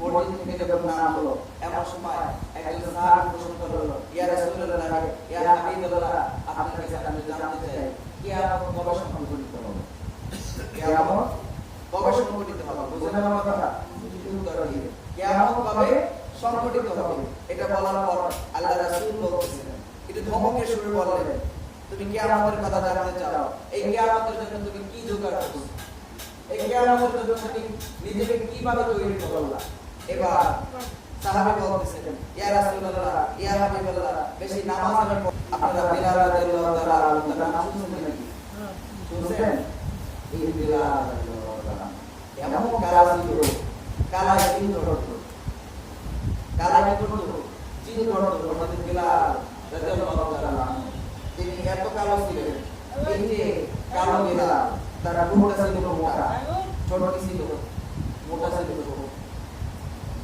মসজিদ থেকে যখন নাম হলো এমন সময় একজন সাহাবী প্রশ্ন করল ইয়া রাসূলুল্লাহ ইয়া হাবিবাল্লাহ আপনার কাছে আমি জানতে চাই। কিয়ামত কবে সংঘটিত হবে? কিয়ামত কবে সংঘটিত হবে? বুঝলেন আমার কথা? উত্তর দিয়ে কিয়ামত কবে সংঘটিত হবে? এটা বলার পর আল্লাহ রাসূল বলতেছিলেন এটা ধমকের সুরে বললেন। তুমি কিয়ামতের কথা জানতে চাও। এই কিয়ামতের জন্য তুমি কি জোগাড় করছ এই কিয়ামতের জন্য তুমি নিজেকে কীভাবে তৈরি করলা? এবার সাহাবী বলতেছিলেন ইয়া রাসূলুল্লাহ, ইয়া হাবিবাল্লাহ, বেশি নামাজ আমি আপনারা বিলাল রাদিয়াল্লাহু তাআলা তার নাম শুনছেন নাকি? শুনছেন? এই বিলাল রাদিয়াল্লাহু তাআলা, এমন কালা ছিল? কালা জিন ধরতো? কালা কি করতো ছোট ছিল? মোটা ছিল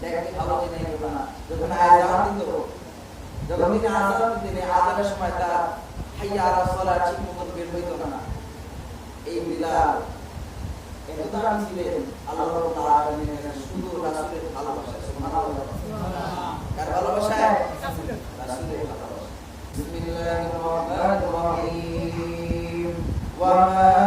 দেখতে ভালো জিনিস হতো না যখন আজান দিত যখন তিনি আজান দিতেন আজানের সময় তার হাইয়া আলা সালাত ঠিক মতো বের হইতো না এই বিলাল এত ছিলেন আল্লাহ রাব্বুল আলামিনের শুধু রাসূলের ভালোবাসা সুবহানাল্লাহ কার ভালোবাসা রাসূলের ভালোবাসা বিসমিল্লাহির রহমানির রহিম ওয়া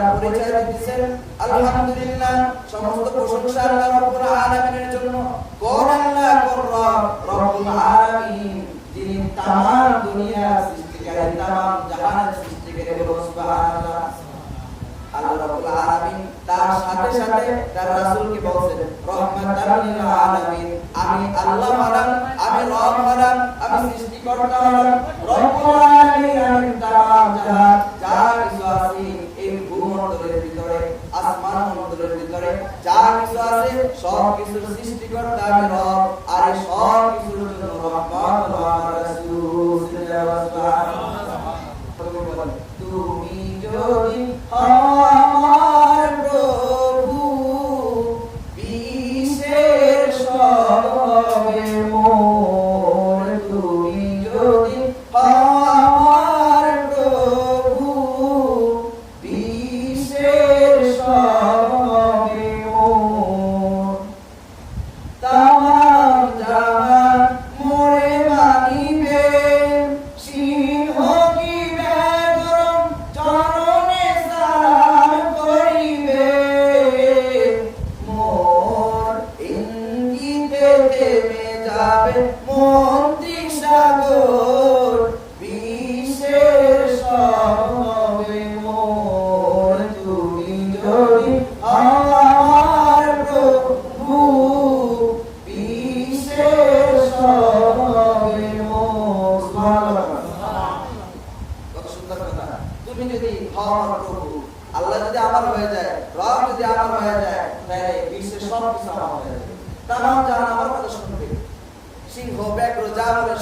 তিনি পরিচয় দিচ্ছেন আলহামদুলিল্লাহ সমস্ত প্রশংসা আল্লাহ রাব্বুল আলামিনের জন্য। কোন আল্লাহ কোন রব্বুল আলামিন, যিনি তাম দুনিয়া সৃষ্টিকারী তাম জাহানের সৃষ্টিকারী বলুন সুবহানাল্লাহ। আল্লাহ রাব্বুল আলামিন তার সাথে সাথে তার রাসূলকে বলছেন, রহমাতাল লিল আলামিন, আমি আল্লাহ মানাম আমি রব মানাম আমি সৃষ্টিকর্তা মানাম রব্বুল আলামিন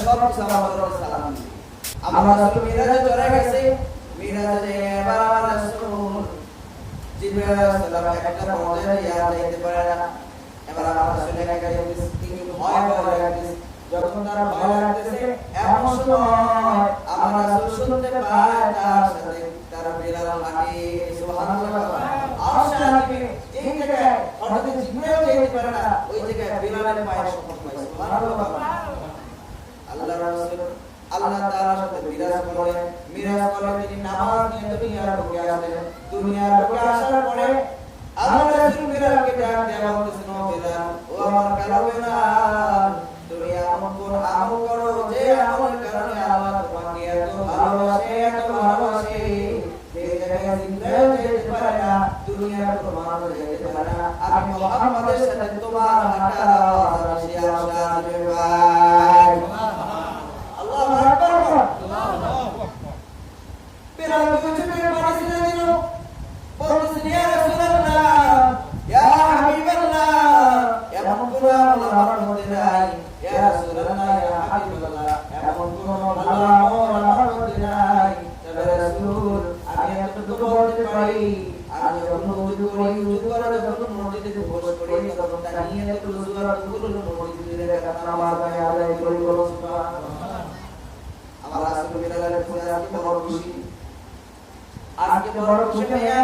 সব কিছু আমার দরবারে সালাম। আমার রাসূল মিরাজে চলে গেছে। মিরাজে এবার আমার রাসূল জিবরাইল সালাম একটা পর্যায়ে ইয়া যাইতে পারে না। এবার আমার রাসূল একা তিনি ভয় ভয় লাগতেছে যখন তার ভয় লাগতেছে, এমন সময় আমার রাসূল শুনতে পায়, তার সাথে তার বিলাল লাগে সুবহানাল্লাহ আর সাথে যেই জায়গায় হঠাৎ জিবরাইল যেতে পারে না। ওই জায়গায় বিলালের পায়ে পায় সুবহানাল্লাহ আল্লাহ তাআলার সাথে বিরাজ করে। মিরাজ করে তিনি নামাজ নিয়ে দুনিয়ার বুকে আসলেন দুনিয়ার বুকে আসার পরে আল্লাহ রাসূল বিলালকে ডাক দিয়ে বলতেছেন ও বিলাল ও আমার কালো বিলাল তুমি আমল করো যে আমলের কারণে আল্লাহ তোমাকে এত ভালোবাসে এত ভালোবাসে। যেতে পারে না, দুনিয়ার কোনো যেতে পারে না। আমি মুহাম্মাদের সাথে তোমার হাঁটার উজু করি উজু করার যখন মসজিদ থেকে বসে পড়ি তখন দাঁড়িয়ে একটু উজু করার দুটো মসজিদে দেখা নামাজ আমি আদায় করি বলো আমার আসলে বিড়ালের পূজা আজকে বড় খুশি। আজকে বড় খুশি ভাইয়া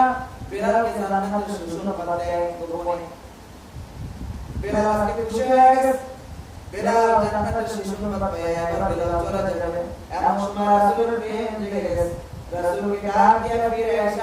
বিড়ালকে জানাতে সুসুন কথা দেয় গোপনে বিড়াল আজকে খুশি হয়ে গেছে বিড়াল জানাতে সুসুন কথা পেয়ে এবার বিড়াল চলে যাবে এমন সময় রাসূলের মেয়ে জেগে গেছে রাসূলকে ডাক দিয়া ফিরে এসে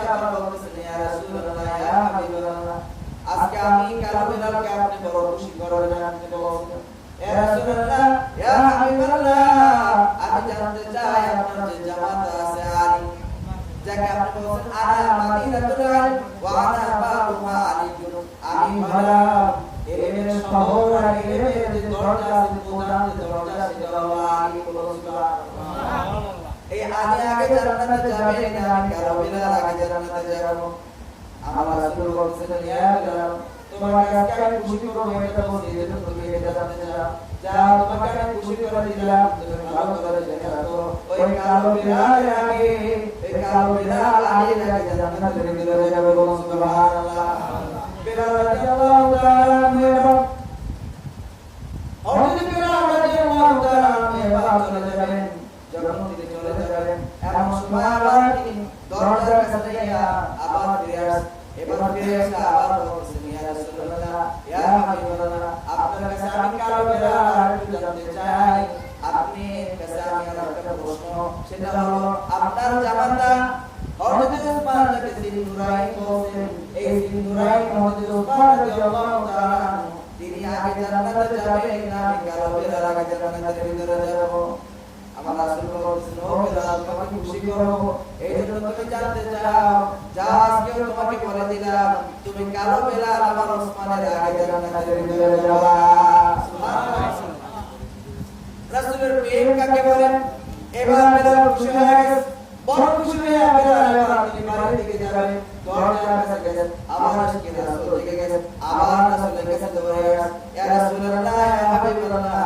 বেলাল আগে জান্নাতে যাব আমার রাসূল বলছেন ইয়া বেলাল তোমাকে আজকে আমি খুশি করব এটা বলছি যেটা তুমি এটা জানতে চাও যা তোমাকে আমি খুশি করে দিলাম তুমি ভালো করে জেনে রাখো ওই কালো বেলাল আগে এই কালো বেলাল আগে আগে জান্নাতে ভিতরে যাবে বলুন সুবহানাল্লাহ বেলাল রাদিয়াল্লাহু তাআলা আনহু হযরত বেলাল রাদিয়াল্লাহু তাআলা আনহু চলে যাবেন যখন তিনি দরজার কাছে গিয়া আবার ফিরে আস। এবার ফিরে এসে আবার বলছেন ইয়া রাসূলুল্লাহ, ইয়া হাবিবাল্লাহ, আপনার কাছে আমি কালো বেলাল জানতে চাই। আপনি কাছে আমি আর একটা প্রশ্ন, সেটা হলো, আপনার জামাতা হযরত উসমান যাকে সিন্দুরাই বলছেন, এই সিন্দুরাই হযরত উসমান রাদিয়াল্লাহু তাআলা তিনি আগে জান্নাতে যাবেন না? আমি কালো বেলাল আগে জান্নাতের ভিতরে যাব আমার রাসূল বলেছেন ও বেলাল তোমাকে খুশি করব এই জন্য তুমি জানতে চাও যা আজকে তোমাকে বলে দিলাম তুমি কালো বেলাল আমার ওসমানের আগে জান্নাতের ভিতরে যাবা রাসূলের প্রেম কাকে বলেন এবার বেলাল খুশি হয়ে গেছে বড় খুশি হয়ে বেলাল এবার তিনি বাড়ির দিকে যাবেন দরজার কাছে গেছেন আবার আজকে রাসূল দিকে গেছেন আবার রাসূলের কাছে দৌড়ে গেছেন ইয়া রাসূলুল্লাহ ইয়া হাবিবাল্লাহ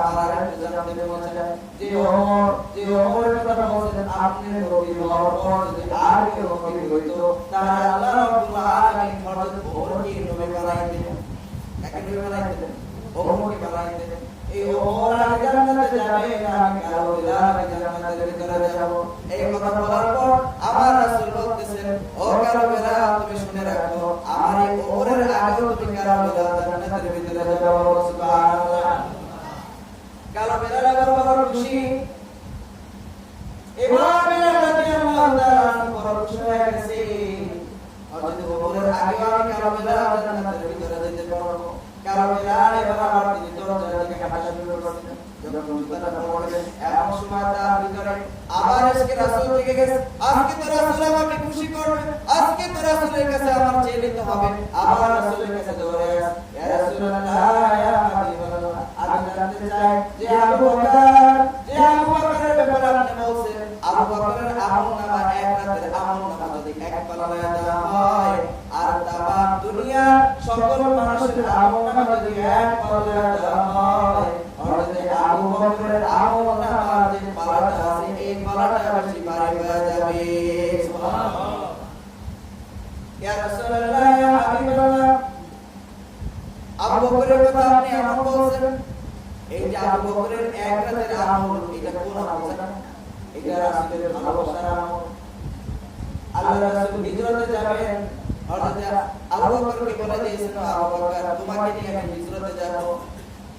এই কথা আমার রাসূল বলতেছেন ও কালো তুমি শুনে রাখো আগেও তুমি বিলাল জান্নাতের কালো বিলাল এবার বড় খুশি এবার বিলাল রাদিয়াল্লাহু তাআলা আনহু বড় খুশি হয়ে গেছে হযরত ওমরের আগে আমি কালো বিলাল জান্নাতের ভিতরে যেতে পারব কালো বিলাল এবার আবার তিনি দরজার দিকে হাঁটা শুরু করলেন যখন কথাটা বললেন এমন সময় তার ভিতরে আবার আজকে রাসূল থেকে গেছে আজকে তো রাসূল আমাকে খুশি করবে আজকে তো রাসূলের কাছে আমার চেয়ে নিতে হবে আবার রাসূলের কাছে দৌড়ে গেছে ইয়া রাসূলুল্লাহ ইয়া হাবিবাল্লাহ আমি জানতে চাই যে আবু বকর যে আবু বকরের ব্যাপারে আপনি বলছেন আবু বকরের আমল নামা এক রাতের আমল নামা যদি এক পাল্লায় দেওয়া হয় আর তামাম দুনিয়া সকল মানুষের আমল নামা যদি এক পাল্লায় দেওয়া হয় হযরত আবু বকরের আমল নামা যে পাল্লাটা আছে এই পাল্লাটা বেশি ভারী হয়ে যাবে সুবহানাল্লাহ ইয়া রাসূলুল্লাহ ইয়া হাবিবাল্লাহ আবু বকরের কথা আপনি এমন বলছেন? এই যে আবু বকরের এক রাতের আমল এটা কোন আমল এটা রাসূলের ভালোবাসার আমল। আল্লাহ রাসূল হিজরতে যাবেন হযরত আবু বকরকে বলে দিয়েছেন আবু বকর তোমাকে নিয়ে আমি হিজরতে যাব।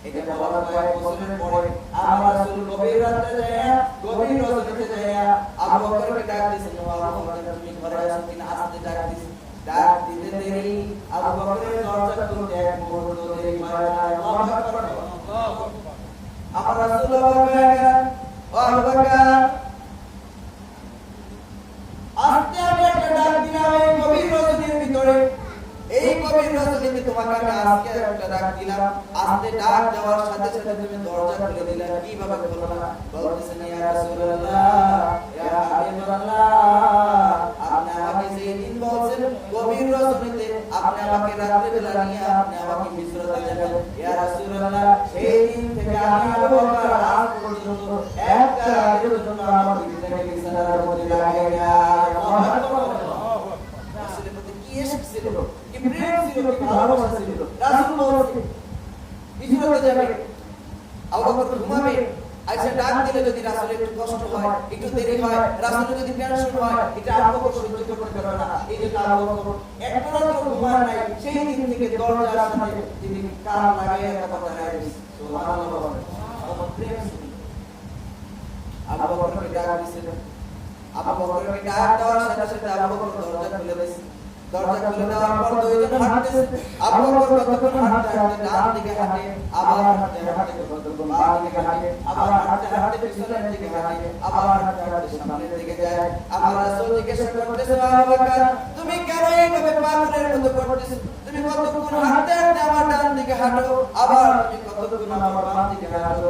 এটা বলার কয়েক বছরের পরে আমার রাসূল গভীর রাতে যায় গভীর রজনীতে যায় আবু বকরকে ডাক দিয়েছেন আবু বকর তুমি ঘরে আছো কিনা? আসতে ডাক দিয়েছেন ডাক দিতে দেরি আবু বকরের দরজা খুলতে এক মুহূর্ত দেরি হয় না আল্লাহু আকবার আমার রাসূল অবাক হয়ে গেলেন ও আবু বকর আস্তে আমি একটা ডাক দিলাম এই গভীর রজনীর ভিতরে এই গভীর রজনীতে তোমাকে আমি আজকে একটা ডাক দিলাম আস্তে ডাক দেওয়ার সাথে সাথে তুমি দরজা খুলে দিলে কীভাবে খুললা বলতেছেন ইয়া রাসূলুল্লাহ ইয়া হাবিবাল্লাহ আপনি আমাকে সেই দিন বলছেন গভীর রজনীতে আপনি আমাকে রাত্রে বেলা নিয়ে আপনি আমাকে মিশ্রতে যাবেন ইয়া রাসূলুল্লাহ সেই দিন থেকে আমি আবু বকর আজ পর্যন্ত একটা রাতের জন্য আমার বিছানায় বিছানার মধ্যে লাগে না আল্লাহু আকবার রাসূলের প্রতি কি এসব ছিল কি প্রেম ছিল কি ভালোবাসা ছিল রাসূল বলছে হিজরতে যাবে আবু বকর ঘুমাবে আচ্ছা ডাক দিলে যদি রাসূলের একটু কষ্ট হয় একটু হয় রাসূলের যদি টেনশন হয় এটা আবু বকর সহ্য করতে পারবে না এই জন্য আবু বকর একটা রাত ঘুমান নাই সেই দিন থেকে দরজার সাথে তিনি কান লাগাইয়া কথা দাঁড়ায় সুবহানাল্লাহ আমার প্রেম আবু বকরকে ডাক দিয়েছিলেন আবু বকরকে ডাক দেওয়ার সাথে সাথে আবু বকর দরজা খুলে দিয়েছে করতেছে তুমি কেন এইভাবে পাগলের মতো করতেছো? তুমি কতক্ষণ হাঁটতে হাঁটতে আমার ডান দিকে হাঁটো, আবার তুমি কতক্ষণ আমার বাম দিকে হাঁটো?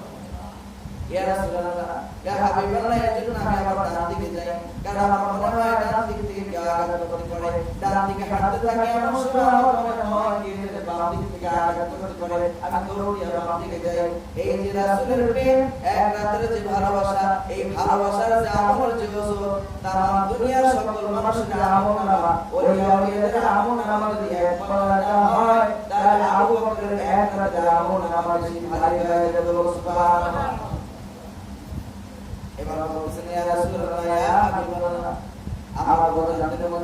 ইয়া রাসূলুল্লাহ ইয়া হাবিবাল্লাহ এর জন্য আমি আবার ডান দিকে যাই কারণ আমার মনে হয় ডান দিক থেকে কেউ আঘাত করতে পারে ডান দিকে হাঁটতে থাকি এমন সময় আমার মনে হয় কে বাম দিক থেকে আঘাত করতে পারে আমি দৌড়িয়ে বাম দিকে যাই এই যে রাসূলের প্রেম এক রাতের যে ভালোবাসা এই ভালোবাসার যে আমল যে ওজোর তাম দুনিয়ার সকল মানুষের আমল নামা ওই আউলিয়াদের আমল নামা যদি এক পাল্লা হয় তাহলে আবু বকরের এক রাতের আমল নামা বেশি ভারী হয়ে যাবে সুবহানাল্লাহ এবার ইয়া ইয়া আমার কথা মন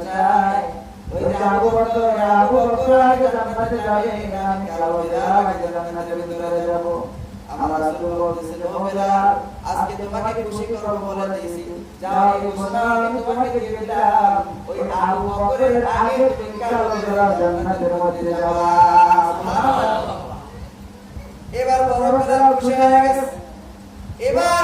এবার বড় হয়ে এবার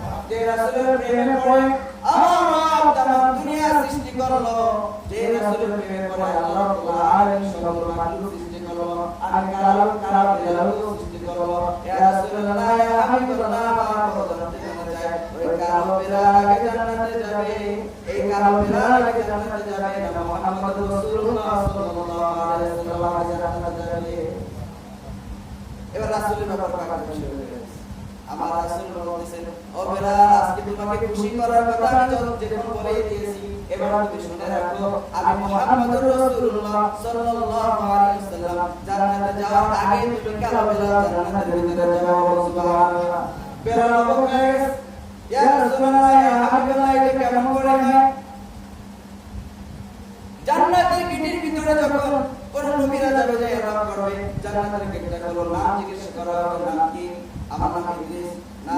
যে রাসূলের প্রেমে পড়ে, আমার তামাম দুনিয়া সৃষ্টি করল। যে রাসূলের প্রেমে পড়ে, আল্লাহ রাব্বুল আলামিন সকল সৃষ্টি করল। আমি কালাম কালাম দিলাহু সৃষ্টি করল ইয়া রাসূলুল্লাহ ইয়া হাবিবাল্লাহ আমার কথা জানতে মনে চায় ওই কালো বিড়াল আগে জান্নাতে যাবে এই কালো বিড়াল আগে জান্নাতে যাবে না মুহাম্মদুর রাসূলুল্লাহ সাল্লাল্লাহু আলাইহি ওয়াসাল্লাম আগে জান্নাতে যাবে এবার রাসূলের ব্যাপারে পাকা খুশি হয়ে গেছে আমার রাসূল বলতেছেন আজকে তোমাকে খুশি করার কথা আমি যখন বলে দিয়েছি। এবার তুমি শুনে রাখো আমি মুহাম্মদুর রাসূলুল্লাহ সাল্লাল্লাহু আলাইহি ওয়াসাল্লাম, জান্নাতে যাওয়ার আগে তুমি কালো জান্নাতের ভিতরে যাবে সুবহানাল্লাহ। বেলাল অবাক ইয়া রাসূলুল্লাহ ইয়া হাবিবাল্লাহ এটা কেমন করে হয়? জান্নাতের গেটের ভিতরে যখন কোন নবীরা যাবে যে রব করবে, জান্নাতের গেটটা খোলো নাম জিজ্ঞেস করা হবে নাম কি? আমার নাম ইদ্রিস। না।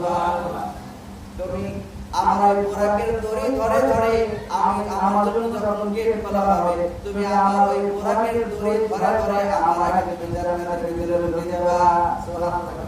আমার ওই খোরাকের দড়ি ধরে ধরে আমি আমার জন্য যখন গেট খোলা হবে তুমি আমার ওই খোরাকের দড়ি ধরে ধরে আমার আগে জান্নাতের ভিতরে ঢুকে সুবহানাল্লাহ